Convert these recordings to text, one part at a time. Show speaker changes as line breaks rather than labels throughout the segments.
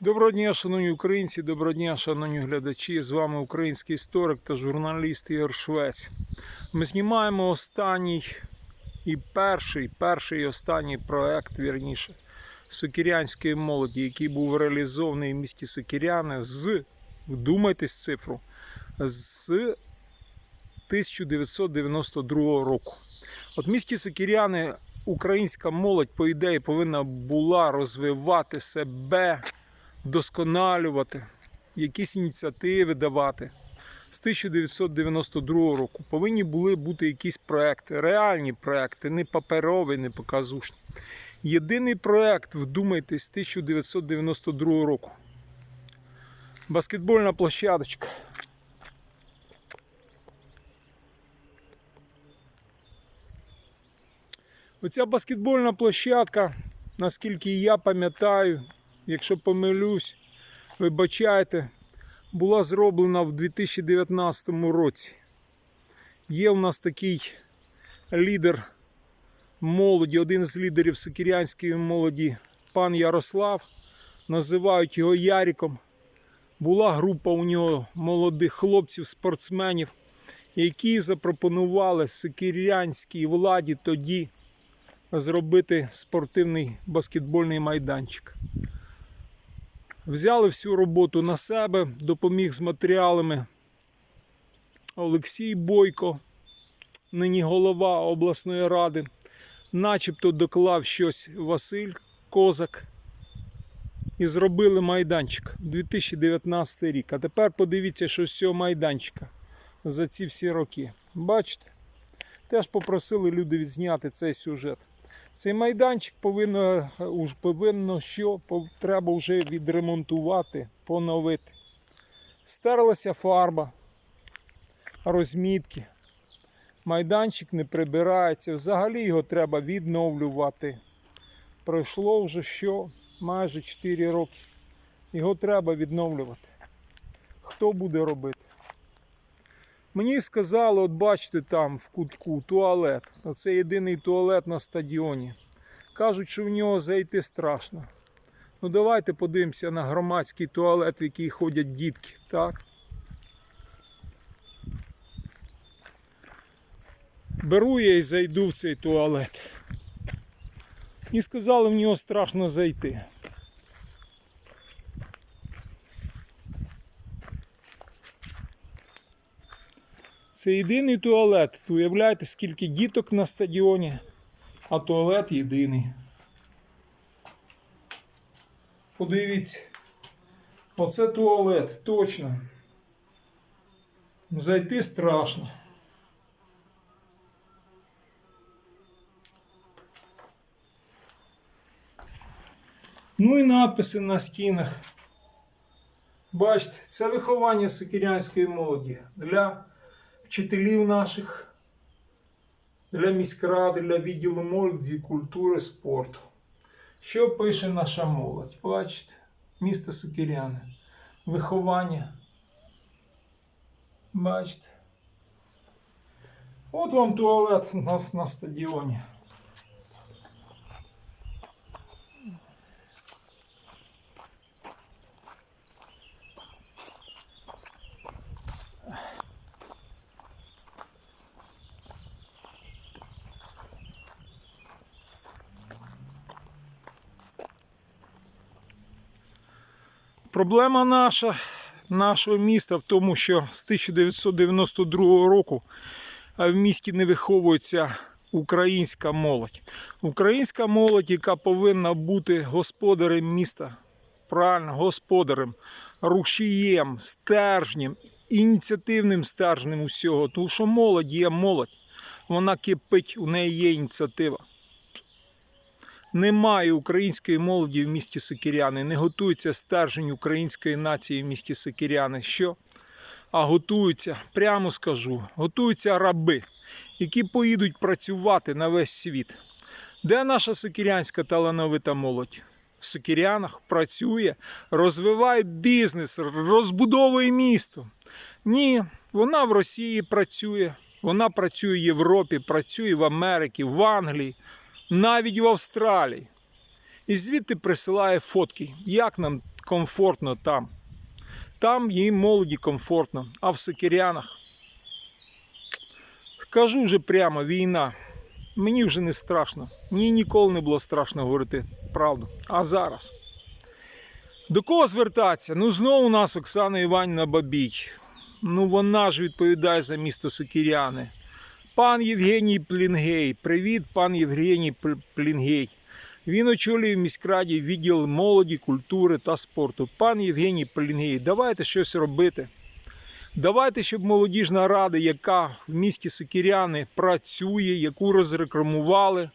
Доброго дня, шановні українці, доброго дня, шановні глядачі. З вами український історик та журналіст Ігор Швець. Ми знімаємо останній і перший, перший і останній проект, вірніше, сокірянської молоді, який був реалізований в місті Сокіряни з, вдумайтесь цифру, з 1992 року. От в місті Сокіряни українська молодь, по ідеї, повинна була розвивати себе, вдосконалювати, якісь ініціативи давати. З 1992 року повинні були бути якісь проекти, реальні проекти, не паперові, не показушні. Єдиний проект, вдумайтесь, з 1992 року. Баскетбольна площадочка. Оця баскетбольна площадка, наскільки я пам'ятаю, якщо помилюсь, вибачайте, була зроблена в 2019 році. Є у нас такий лідер молоді, один з лідерів сокірянської молоді, пан Ярослав. Називають його Яріком. Була група у нього молодих хлопців, спортсменів, які запропонували сокірянській владі тоді зробити спортивний баскетбольний майданчик. Взяли всю роботу на себе, допоміг з матеріалами Олексій Бойко, нині голова обласної ради, начебто доклав щось Василь Козак. І зробили майданчик 2019 рік. А тепер подивіться, що з цього майданчика за ці всі роки. Бачите? Теж попросили люди відзняти цей сюжет. Цей майданчик повинно, повинно що треба вже відремонтувати, поновити. Стерлася фарба, розмітки. Майданчик не прибирається. Взагалі його треба відновлювати. Пройшло вже що? Майже 4 роки. Його треба відновлювати. Хто буде робити? Мені сказали, от бачите там в кутку туалет. Оце єдиний туалет на стадіоні. Кажуть, що в нього зайти страшно. Ну давайте подивимося на громадський туалет, в який ходять дітки. Так? Беру я і зайду в цей туалет. І сказали, в нього страшно зайти. Це єдиний туалет. Уявляєте, скільки діток на стадіоні, а туалет єдиний. Подивіться. Оце туалет, точно. Зайти страшно. Ну і надписи на стінах. Бачите, це виховання сокірянської молоді для вчителів наших, для міськради, для відділу молоді, культури, спорту. Що пише наша молодь? Бачите, місто Сукіряне, Виховання. Бачите. От вам туалет на, на стадіоні. Проблема наша, нашого міста в тому, що з 1992 року в місті не виховується українська молодь. Українська молодь, яка повинна бути господарем міста, правильно, господарем, рушієм, стержнем, ініціативним стержнем усього. Тому що молодь є молодь. Вона кипить, у неї є ініціатива. Немає української молоді в місті Сокіряни, не готується стержень української нації в місті Сокіряни. Що? А готуються, прямо скажу, готуються раби, які поїдуть працювати на весь світ. Де наша сокірянська талановита молодь? В Сокірянах працює, розвиває бізнес, розбудовує місто. Ні, вона в Росії працює, вона працює в Європі, працює в Америці, в Англії, навіть в Австралії. І звідти присилає фотки, як нам комфортно там. Там їм молоді комфортно, а в Сокирянах. Скажу вже прямо, війна. Мені вже не страшно. Мені ніколи не було страшно говорити правду. А зараз. До кого звертатися? Ну, знову у нас Оксана Іванівна Бабій. Ну, вона ж відповідає за місто Сокиряни. Пан Євгеній Плінгей. Привіт, пан Євгеній Плінгей. Він очолює в міськраді відділ молоді, культури та спорту. Пан Євгеній Плінгей, давайте щось робити. Давайте, щоб молодіжна рада, яка в місті Сокиряни працює, яку розрекламували,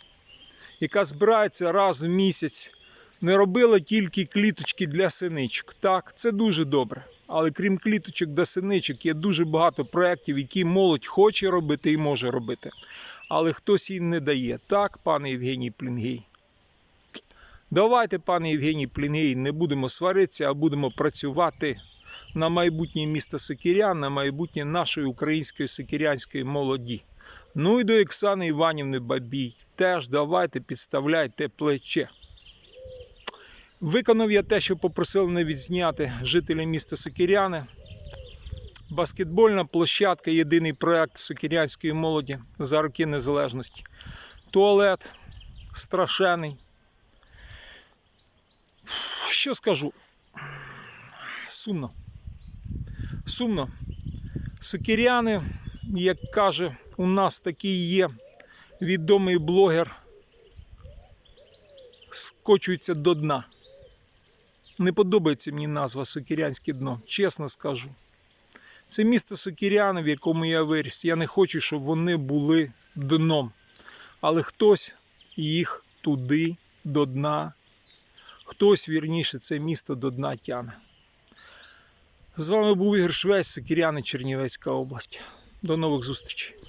яка збирається раз в місяць, не робила тільки кліточки для синичок. Так, це дуже добре. Але крім кліточок для синичок, є дуже багато проєктів, які молодь хоче робити і може робити. Але хтось їй не дає. Так, пане Євгеній Плінгей. Давайте, пане Євгеній Плінгей, не будемо сваритися, а будемо працювати на майбутнє міста Сокирян, на майбутнє нашої української сокирянської молоді. Ну і до Оксани Іванівни Бабій. Теж давайте підставляйте плече. Виконав я те, що попросили мене відзняти жителі міста Сокиряни. Баскетбольна площадка єдиний проект сокирянської молоді за роки незалежності. Туалет страшений. Що скажу? Сумно. Сумно. Сокиряни, як каже, у нас такий є відомий блогер, скочується до дна. Не подобається мені назва Сокирянське дно, чесно скажу. Це місто Сокиряни, в якому я виріс. Я не хочу, щоб вони були дном. Але хтось їх туди, до дна, хтось вірніше це місто до дна тяне. З вами був Ігор Швець, Сокиряни, Чернівецька область. До нових зустрічей.